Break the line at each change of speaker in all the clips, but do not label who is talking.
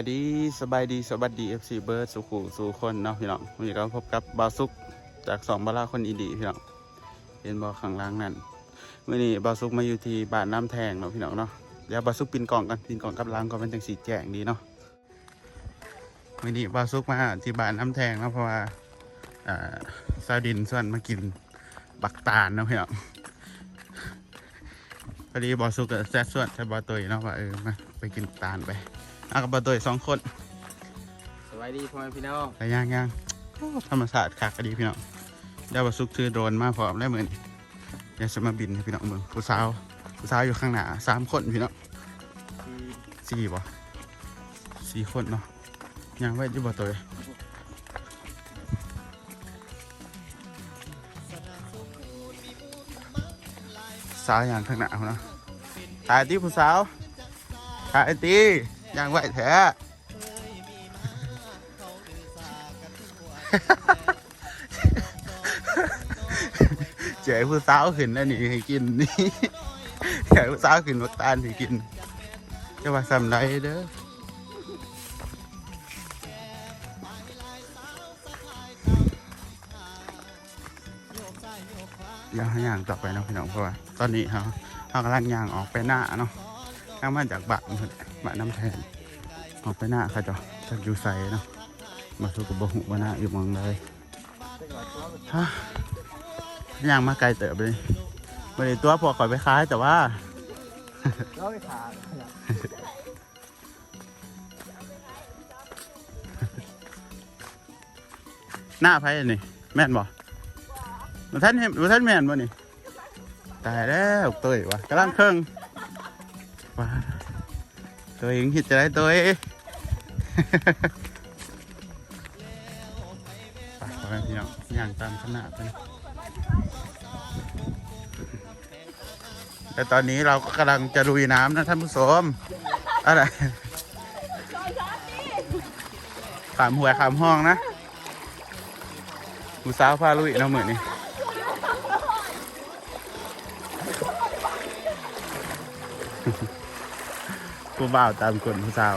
ายดีสบายดีสวัสดี FC เบิร์ดสุขุสู่คนเนาะพี่น้องวันนี้เราพบกับบาซุกจากสองบาราคนอีดีพี่น้องเห็นบอข้างล่างนั่นวันนี้บาซุกมาอยู่ที่บ้านน้ำแทงเนาะพี่น้องเนาะเดี๋ยวบาซุกปินกล่องกันปินกล่องกับล้างก่อนเป็นจังสีแจงดีเนาะวันนี้บาซุกมาที่บ้านน้ำแทงเนาะเพราะว่าอ่าซาดินส่วนมากินบักตาลเนาะพี่น้องพอดีบอสุกกับแซดส่วนใช้บอตุยเนาะว่าเออมาไปกินตาลไป เอากับบอตุยสองคน
สวัสดีพ่อแม่พี่น้อง
แต่ย่างย่างโอ้ธรรมศาสตร์คักก็ดีพี่น้องเดี๋ยวบอสุกซื้อโดรนมาพร้อมแล้วเหมือนเดี๋ยวจะมาบินให้พี่น้องเมืองผู้สาวผู้สาวอยู่ข้างหน้าสามคนพี่น้องสี่บ่สี่คนเนาะย่างไว้ที่บอตุยสาวอย่างข้างหน้าพุ่นเนาะถ่ายที่ผู้สาวถ่ายตี ย่างไว้แท้เจ๋ผู้สาวขึ้นแล้วนี่ให้กินนี่เจ๋ผู้สาวขึ้นมักตาลให้กินจะว่าสำไรเด้ออย่าให้ย่างต่อไปเนาะพี่น้องเพราะว่าตอนนี้เขาเขากำลังย่างออกไปหน้าเนาะข้างมาจากบ้านเพิ่น บ้าน้ำแทนออกไปหน้าเขาจะจากอยู่ใสเนาะมาสู่กับบหุว่าหน้าอยู่เมองเลยฮะย่างมาไกลเติบเลยวันนี้ตัวพวกข่อยไปขายแต่ว่า
เราไปถา
หน้าไพ่นี่ แม่นบ่มาท่านเห็นมาท่านแม่นบ่นี่ ตายแล้วเตัวอีกวะกำลังเครื่องว้า ตัวเองคิดจะได้ตัวเองไปขอให้พี่น้องย่างตามขนาดไปนะแต่ตอนนี้เราก็กำลังจะลุยน้ำนะท่านผู้ชมอะไรขามหัวยขามห้องนะผู้สาวพาลุยเนาะเหมือนนี่ ผู้บ่าวตามกฎผู้สาว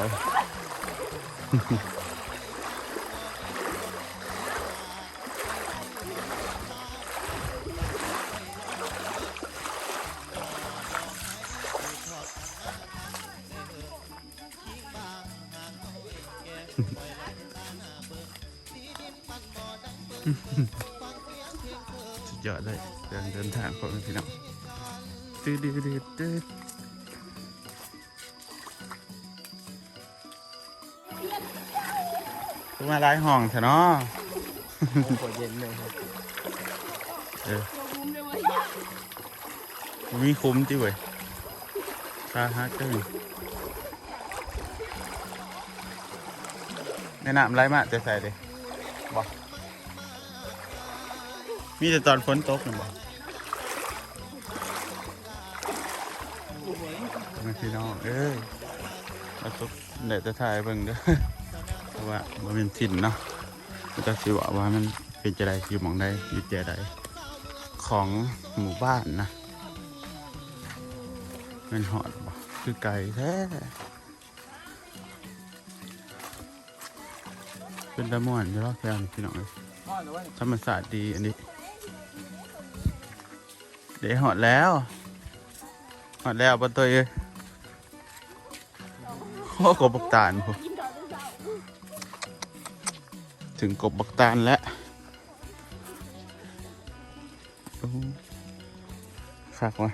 สุดยอดเลยเดินเดินทางของพี่น้องตื้อดื้อดื้อ ตื้อคือมาไล่ห้องเถอะเนาะ
ปวดเย็นเลยครับ
เออมีคุ้มจิเว้ยตาฮักจังแนะนำไรมาจะใส่เลยบอกมีแต่ตอนฝนตกนะบอกมาพี่น้องเอ้ยมาตกเดี๋ยวจะถ่ายเบิ่งเด้อเพ ราะว่ามันเป็นถิ่นเนาะมันจะสิว่าว่ามันเป็นจะไดอยู่หมองใดอยู่เจะใดของหมู่บ้านนะเป็นหอดบ่คือไก่แท้เป็นตะม่วนอยู่รอบแคมพี่น้องเอ้ย
พ่อหรือว่า
ธรรมศาสตร์ดีอันนี้ เดี๋ยวหอดแล้วหอดแล้วปะตัวเอ้ยโอ้กบกตาลพอ ถึงกบบักตาลแล้วโอ้โหฝากมา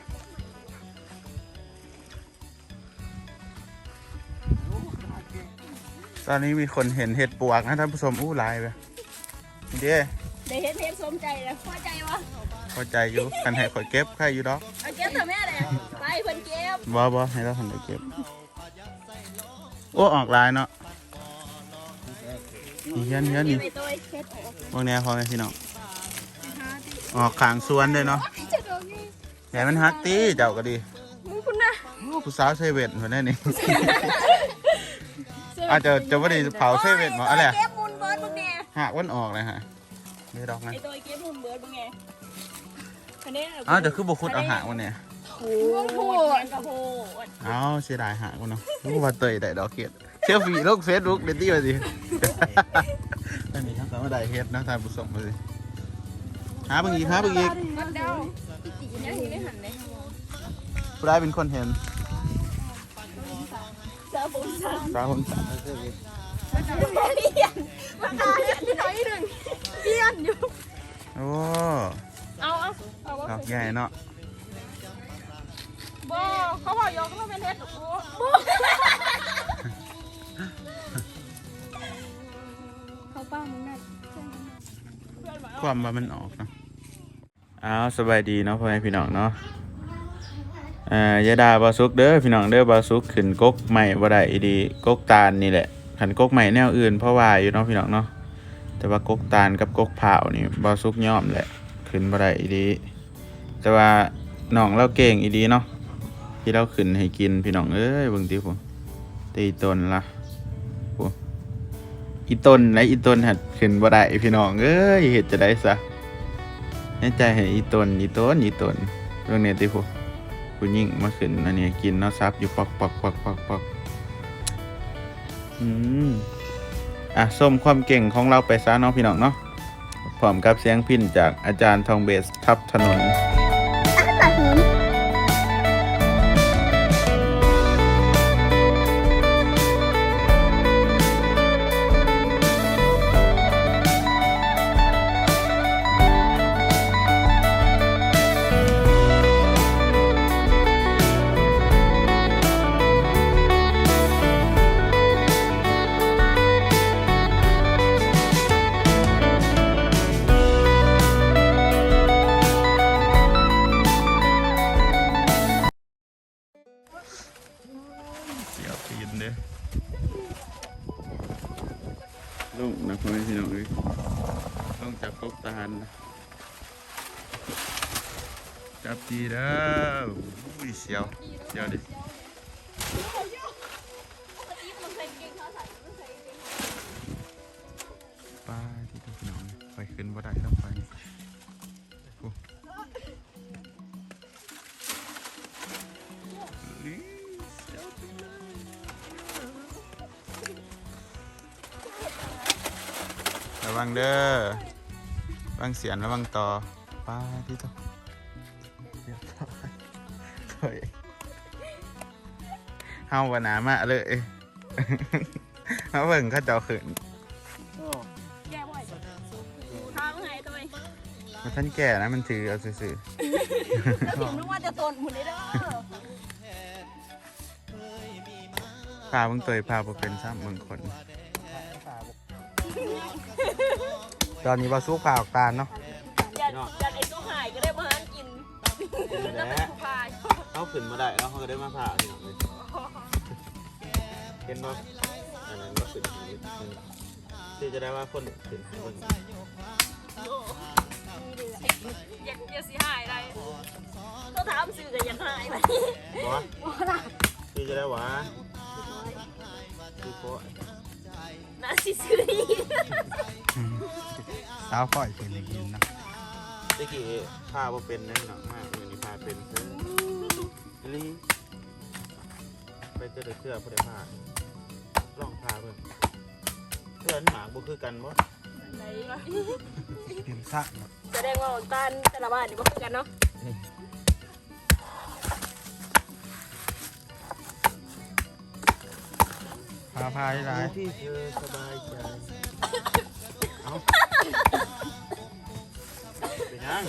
ตอนนี้มีคนเห็นเห็ดปวกนะท่านผู้ชมอู้หลายไปเด้
ได้เห็นเห็นสมใจแล้วพอใจวะ
พอใจอยู่กันให้ข่อยเก็บใครอยู่ดอก
เอาเก็บเถอะแม่เลยไปเพิ่นเก็บ
บ่บ่ให้เราทำได้เก็บโอ้ออกลายเนาะ นี่เฮียนเฮียน
เก็
นี่
บไปตัวเช็ดออก
พวกแนวพอไหมพี่น้อง
หาดิ
ออกขางสวนเลยเนาะ
เช็ดออกนี่
ใหญ่มันฮักตีเจ้าก็ดี
มึงคุณนะ
โอ้ผู้สาวเซเว่นคนนี้นี่อาจจะจะว่าได้เผาเซเว่นหมออะไรอะ
เก็บมูลเบิร์ดมึงเนี่ย
หักวันออกเลยฮะไม่ดอกนะ
ไอตัวเก็บมูลเบิร์ดมึงไงอันนี้
อ้าวเดี๋ยวคือบุคุดเอาหักวันเนี่ย
โอ้โหกระโหด
เอ้าเสียดายหักวันเนาะรู้ว่าเตยได้ดอกเกียดเซซลฟี่ลงเฟซบุ๊กเด็ดดี้มาสิอันนี้ทั้งสามได้เฮ็ดนะทานผู้ชมมาสิหาเบิ่งอีกหาเบิ่งอีก
วัดดาวยังอยู่ในหันเลย
ผู้ได้เป็นคนเห็น
สาวผมสาว
ตาคนสาม
เรียนมาตาเรียนที่ไหนหนึ่งเรียนอยู่
โอ้
เอาเอาเอาว่า
ดอกใหญ่เนาะ
บ่เขาบอกยกมาเป็นเฮ็ดโอ้ ป้ามึงนั่น
ความว่ามันออกเนาะอ้าวสบายดีเนาะพ่อแม่พี่น้องเนาะเอ่อยาดาบาซุกเด้อพี่น้องเด้อบาซุกขึ้นกกใหม่บ่ได้อีดีกกตาลนี่แหละขันกกใหม่แนวอื่นเพราะว่าอยู่เนาะพี่น้องเนาะแต่ว่ากกตาลกับกกเผานี่บาซุกย่อมแหละขึ้นบ่ได้อีดี แต่ว่าน้องเราเก่งอีดีเนาะที่เราขึ้นให้กินพี่น้องเอ้ยเบิ่งติผมตีตนละ อีต้นและอีต้นหัดขึ้นบ่ได้พี่น้องเอ้ยเฮ็ดจะได้ซะในใจให้อีต้นอีต้นอีต้นเรื่องเนี้ติผมผู้หญิงมาขึ้นอันนี้กินเนาะซับอยู่ปอกปอกปอกปอกปอกอืมอะส้มความเก่งของเราไปซะเนาะพี่น้องเนาะพร้อมกับเสียงพินจากอาจารย์ทองเบสทับถนน วังเด้อวังเสียนระวังต่อป้าที่ต้อยเฮ้ยเฮาวันหนามาเลยเฮาเบิ่งเขาเจ้าขืน
แก้บ่อยทางไงทำไม
มันท่านแก่นะมันถือเอาซื่อ
ถึงนึกว่าจะตนหมุนได้เด้อ
พาเบิ่งตัวพาบ่เป็นซ้ำเบิ่งคน ตอนนี้ว่าสู้ผ่าออกตาลเนาะ
อย่าอย่าไอ้ตัวหายก็ได้มาหากินแล้วเป็นผู้พาย
เขาขึ้นมาได้แล้วเขาก็ได้มาผ่าพี่น้องเลยเห็นบ่อันนั้นก็ขึ้นที่จะได้ว่าคนขึ้นให้เบิ่ง
อย่าอย่าสิหายอะไรเขาถามสื่อแต่ยังหายไป
บ่ที่จะได้ว่าที่โพ
น่าสิซื้อนี่
สาวค่อยเป็นอย่างนี้นะ
ตะกี้พาบ่เป็นแน่นอนมากมื้อนี้พาเป็นเด้ออีหลีไปเจอแต่เสื้อผู้ใดพาลองพาเบิ่งเสื้ออันหมากบ่คือกันบ่
ไหนวะ
เป็นซัก
แสดงว่าตานแต่ละบ้านนี่บ่คือกันเนาะ
พาพายหลาย
ที่เธอสบายใจเอา เป็นยัง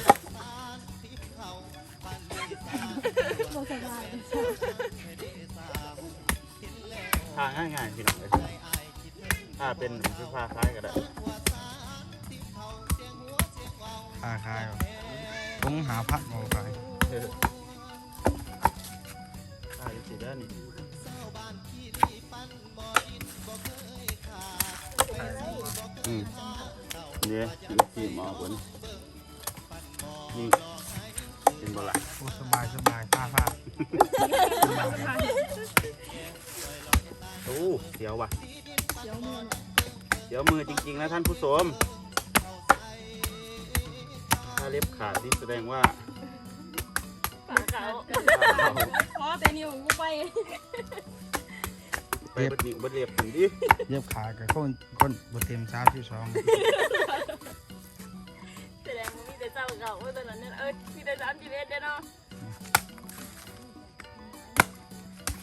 ทางง่ายๆพี่น้องเลยถ้าเป็นคือพาคล้ายก็ได้
พาคายต้องหาพักมาคาย
เออพาอยู่สิด้านนี้ เนี่ยลูกจีมออกบนนี่เป็นบ่ละ
โอ้สบายสบายพาพา
โอ้เดี๋ยวว่ะเดี๋ยวมือจริงๆนะท่านผู้ชมถ้าเล็บขาดนี่แสดงว่า
ปากเขา
ขาด
ขอแต่นิ้วกูไป
ไปบัดนี้บัดเรียบถึงดิ
เย็บขากับคนคนบเต็มสามสิบสอง
แสดงว่า มีแต่เจ้าเก่าว่าตอนนั้นเนี่ยเออมีแต่สามสิบเอ็ดเด้อเนาะ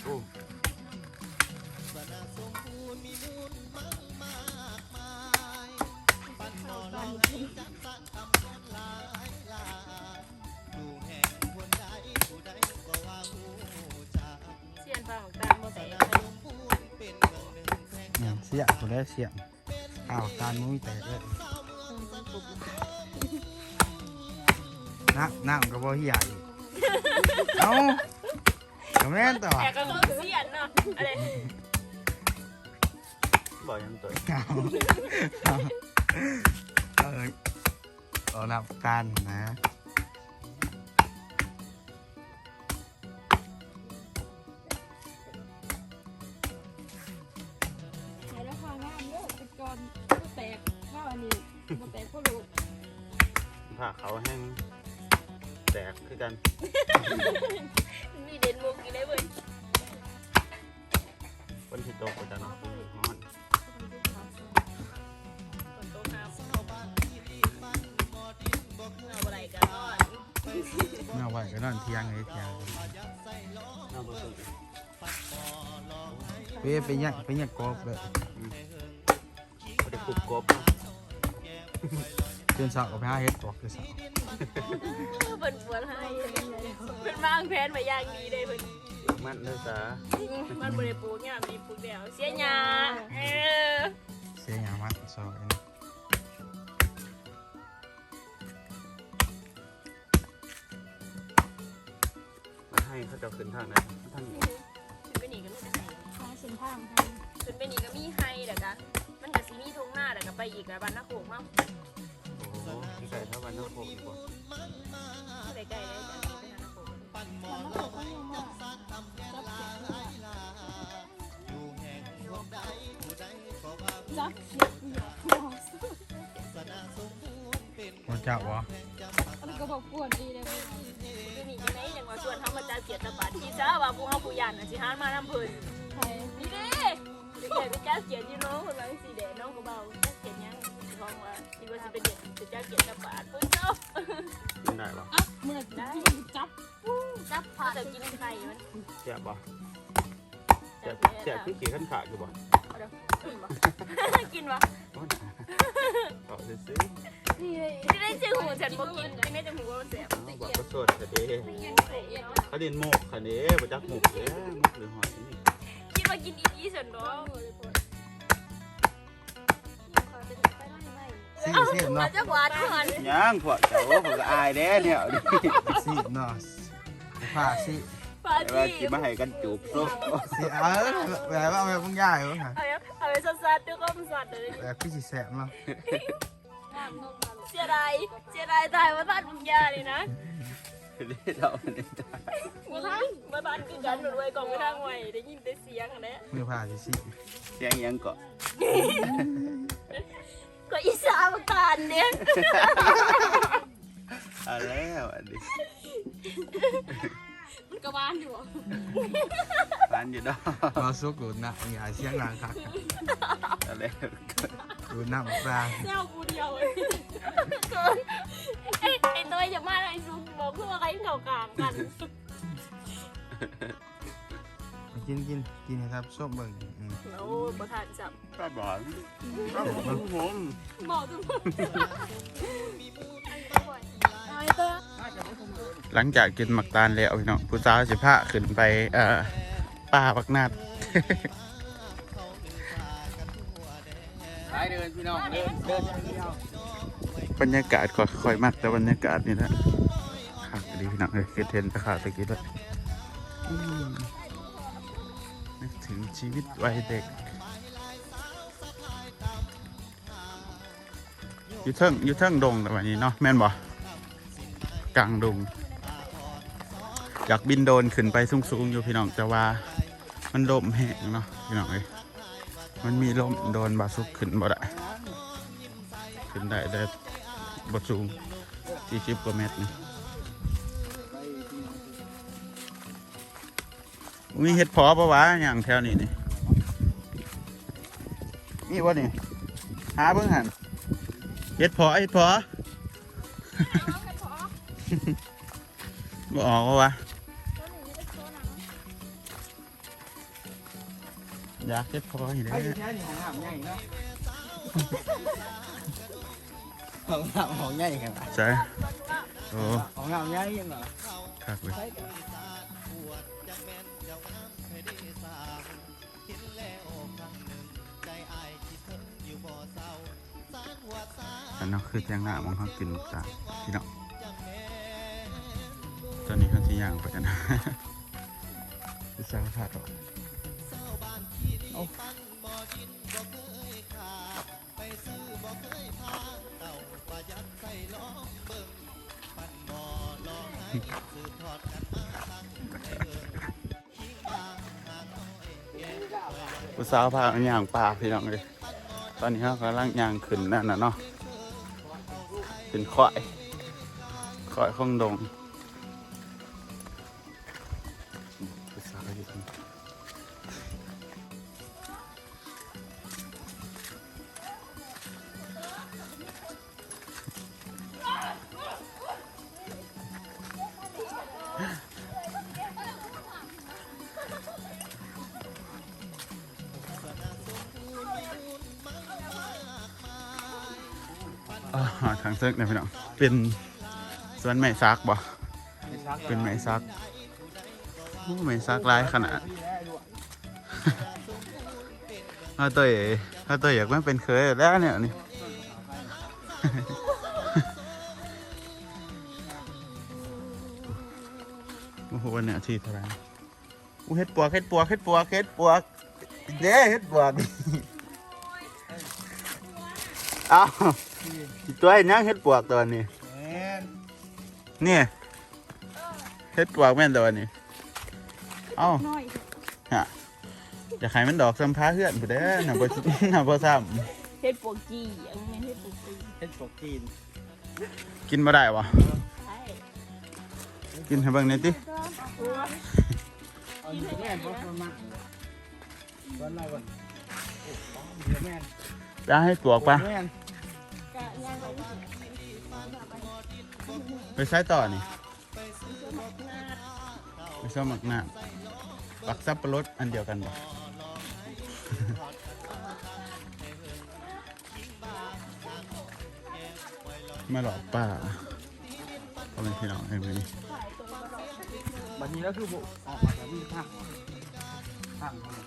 โอ้
เสียนฟังของตามบ่แตก
เนี่ยเสียคนได้เสียอ้าวการมุ้ยแตกเลย น้ำน้ำก็บ่เหี่ยอีกเอ้าก็แม่นต่อ
แต่ก็ต้องเสียนเนาะอะไร
บ่ยังตัว
เอาเอาเอาเอานับการนะ
ไหนแล้วฟังงามเด้อเป็นก่อนบ่แตกว่าอันนี้บ่แตกพ่อลูก
ผ้าเขาวแห้ง แตกคือกัน
มีเด่นมุกอยู่ได้เว้ย
คนที่โตกว่าจันฮ้อน
คนโตครับเอาอะไรกันนอน
เมื่อไหวก็นอนเที่ยงเลยเที่ยง
น้ำบ่สุก
เป้ไปยักไปยักกบเลย
บ่ได้ปลุกกบ
เตือนสาวกับไปหาเฮ็ดปอกคือสาว
เพิ่นปวดให้เพิ่นวางแผนมาอย่างดีเลยเพิ่น
มันเด้อจ้า
มันบ่ได้ปลูกหญ้ามีปลูกแล้วเสียหญ้าเออ
เสียหยามัดซอยนี่
มาให้เขาเจะขึ้นทางไหนทางนี้
ขึ้นไปนี่ก็มีแต่ไห้เส้นทางไห้ขึ้นไปนี่ก็มีไห้เด้อจ้ะมันก็สิมีทุ่งนาแล้วก็ไปอีกแล้วบ้านนาโขงมั้ง
โอ้ใส่เท่าวันน้ำโคกดีกว่า
ใกล้ๆเลยจ้ะไปหานาโขง
บ่เจ้าบ่
มันก็บอกปวดดีเลย
คือนี่จังได๋จังว่าชวนเฮามาจัดเกียรติบัตรที่จ้าว่าผู้เฮาผู้ยันน่ะสิหามานํเพิ่นนี่เด้เด็กๆไปจัดเกียรติอยู่น้องคนว่าสิเด้น้องก็เบา จัดเกียรติหยังสิบอกว่าสิว่าสิไปเด็ดสิจัดเกียรติบัตรเพิ่นเจ้า
กินได้ปะ
อะเมื่อที่มันจับ
จับผ่านจะกินไข่มัน
แซ่บปะแซ่
จั
บบ
แล้
แซ่บคือขี่ขั้นขาอยู่ปะ
กินบ่กินบ่
ต่อซื้อ
นี่เลย
ที่ได้ชื่อหูฉันบ่กินที่ได้จังหูว่ามันแซ่บ
ๆบอกก็สดแต่เด้
ยังเสีย
เขาเรียนโมกค่ะเด้มาจักหมกเด้หมกหรือหอยนี่
คิดว่ากินอีอีส่วนน้อง
ซีเสียบ เนาะ
จากหวานก่อน
ยังพวกเจ้าผมก็อายเด้เนี่ยดิ
ซีเนาะผ้าซี
ปา
แต่ว่า
จี
กินมาให้กันจูบซุ
ซีเออแบบว่าแบบมึงย่ายบ่ฮะ
เอาเอาไปสัดๆด้วยก็มันสัดเลย
แบบพี่สิแสบเนาะ
เสียดายเสียดายตายว่าทันมึงยาเลยนะ
เด้เราเนี่ย
มาทันมาทันคือกันหนูด้วยกองไปทางไว้ได้ยินแต่เสียงอันนี้
มือผ้าสิซี
เสียงยังก็
ก็อีสานตานเนี่ย
เอาแล้วอันนี้
มันกระบาลอยู่
ร้านอยู่ดอก
มาสุกดูดนะอย่าเสียงดังคัก
เอาแล้ว
ดูดน้ำปลา
เจ้ากูเดียวเลยเกินไอ้ไอ้ตัวจะมาไอ้ซุกบอกเพื่อว่าใครเก่ากลางกัน
กินกินกินให้ครับส้มเบิ่งอืม
โอ้ประธานจับ
ก็บอกก็บอกผม
บอกทุกคน
เอาไอ้เต้อ
หลังจากกินหมักตาลแล้วพี่น้องผู้สาวสิพาขึ้นไปเอ่อป่าบักนาด
ไปเดินพี่น้องเดินเดิน
บรรยากาศก็ค่อยมักแต่บรรยากาศนี่แหละค่ะดีพี่น้องเลยคือเทรนตะขาตะกี้ด้วยอืม นึกถึงชีวิตวัยเด็กอยู่เทิงอยู่เทิงดงแต่วันนี้เนาะแม่นบ่กลางดงอยากบินโดนขึ้นไปสูงๆอยู่พี่น้องแต่ว่ามันลมแห้งเนาะพี่น้องเอ้ยมันมีลมโดนบาสุกขึ้นบ่ได้ขึ้นได้แต่บสูง40กว่าเมตรน มีเห็ดเพอปะวะอย่างแถวนี้นี่มีบ่นี่หาเบิ่งหันเฮ็ดพอเฮ็ดพอบ่ออกวะวะอยากเฮ็ดพออยู่เด้
ไอ้
อ
แค่นี้ของหามใหญ่เนาะของหามของใหญ่กัน
ใช่โอ้
ของหามใหญ่ยังเหรอ
ครับเว้ย
กัน
อันนั้นคือเทียงหน้ามองเขากินตาพี่น้องตอนนี้เขาที่ย่างไปกันนะพี่สาวขาดออกเอาผู้สาวพากันย่างปลาพี่น้องเลยตอนนี้เขากำลังย่างขึ้นนั่นน่ะเนาะ เป็นควายควายข้องดง อ่าทางเซิกเนี่ยพี่น้องเป็นสวนไม้ซักบ่เป็นไม้ซักไม้ซักลายขนาดถ้าตัวเอ๋ถ้าตัวอยากมาเป็นเคยแล้วเนี่ยนี่โอ้โหวันนี่ยที่เท่าไหร่อู้เฮ็ดปวกเฮ็ดปวกเฮ็ดปวกเฮ็ดปวกเด้เฮ็ดปวกอ้าว ตัวไอ้ยังเฮ็ดปวกตัวนี้
แม่น
เนี่ยเฮ็ดปวกแม่นตัวนี้เอ้า
น้อย
ฮะอยากให้มันดอกซ้ำพาเฮือนผู้เด้อน่ะบ่น่ะบ่ซ้
เฮ็ดปวกจียังไม่เฮ็ดปวกจี
เฮ็ดปกจีนำ
กินบ่ได้วะ
ใช่
กินให้เบิ่งหน่อยติ
เอาอยู่แม่นบ่ประมาณวันละวันโอ้เดี๋ยวแม่น
จะให้ปวกปะ
แม่น
ก็ย่าง ไปที่
ไปใช้ต่อนี่ไปซ่อมหมักหน้าปักซับปะรดอันเดียวกันบ่มาหลอกป้าก็เป็นพี่น้องไอ้เพื่อนนี่
บัดนี้แล้วคือบ่ออกมาแล้วมีทางทางเข้ามา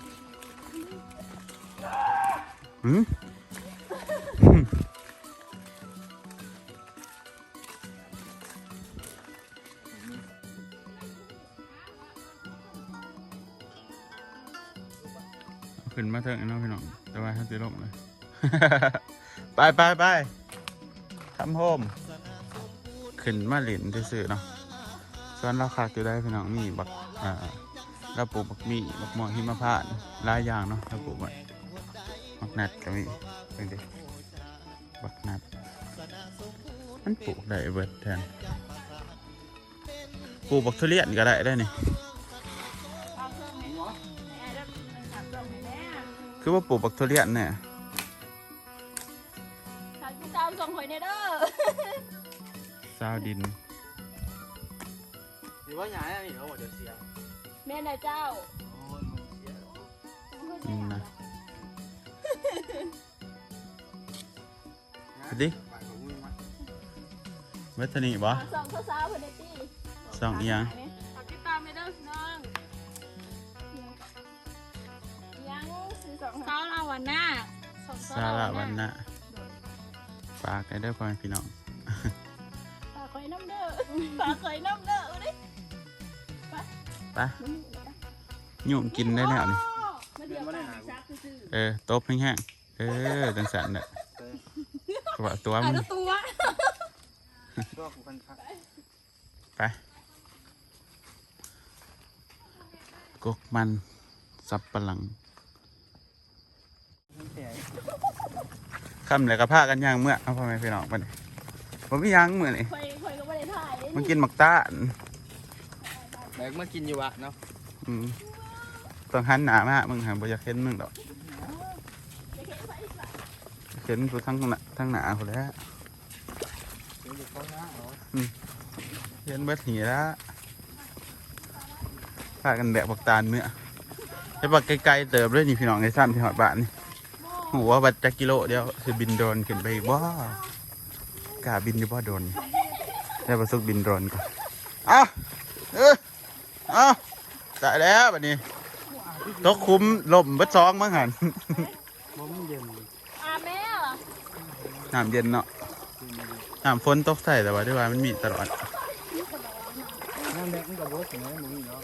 หืม มาเถอะไอ้น้องพี่น้องแต่ว่าถ้าจะลงเลย ไปไปไปทำโฮมขึ้นมาหลินที่สื่อเนาะส่วนเราคากอยู่ได้พี่น้องมีบักอ่าเราปลูกบักมีบักม่วงหิมะพานต์หลายอย่างเนาะเราปลูกไว้บักนัดก็มีเป็นดิบักนัดมันปลูกได้เบิดแทนปลูกบักทุเรียนก็ได้ได้นี่
คือว่า
ปลูกบักทุเรียนเนี่ย
ขับที่ตามส่งหอยในเด้อ
ซาวดิน
หรือว่าหยาเนี่ยนี่เขาบอกเดี๋ยวเสีย
แม่นายเจ้า
โอ้ยมันเสีย
อืมนะดิ
ไปของมึงมา
เวทนีบ่
สองสาวๆเพิ่นได้ตี้
สองอีหยัง
ฝากติดตาม วลาวันหน้าสอง
ซาลาวันนะฝากให้เด้อพ่อแม่พี่น้อง
ฝากคอยน้ำเด้อฝากคอยน้ำเด้อเอาดิ
ไปยุ่มกินได้แล้วนี่
มาเดี๋ยวป้าซักซื้อ
เออตบแห้งๆเออจังสันเนี่ยตัวตัว
อา
มัน
จจะตัว
ตัวกูกันพัก
ไปกกมันสับปะหลัง
มันเสีย
คำเลยกระพากันย่างเมื่อเอาพ่อแม่พี่น้องไปนี่ผมไม่ย่างเมื่อนี่
คอยคอยก็ไม่ได้ถ่ายเลย
มันกินหมักต้าน
แบกมากินอยู่วะเนาะ
อืมต้องหันหนามากมึงหาบ่อยากเห็นมึงดอก
จะเห็นไฟส
ห็นผู้ทั้งหน้าทั้งหนาคนแหล้ว
เดี๋ยวเขาหน้าเหรอ
เห็นเบิดหีแล้วพากันแบกบักตาลเมื่อไปบักไกลๆเติบเลยนี่พี่น้องไอ้ซ้ำที่หอดบ้านนี่ หัวาบัดจักกิโลเดียวคือบินโดรนขึ้นไปอีกว่ากล้าบินอยู่บ่โดรนได้ประสบบินโดรนก่อนเอ้าเออเอ้าตายแล้วบัดนี้ตกคุ้มลมเบิดซองมั้งหัน
บ่มีเย็น
อาแม่เหรอ
น้ำเย็นเนาะน้ำฝนตกใส่แต่ว่าด้วยว่ามันมีตลอด
น้ำแดงมันก็บ่ถึงแล้วมึงเนาะ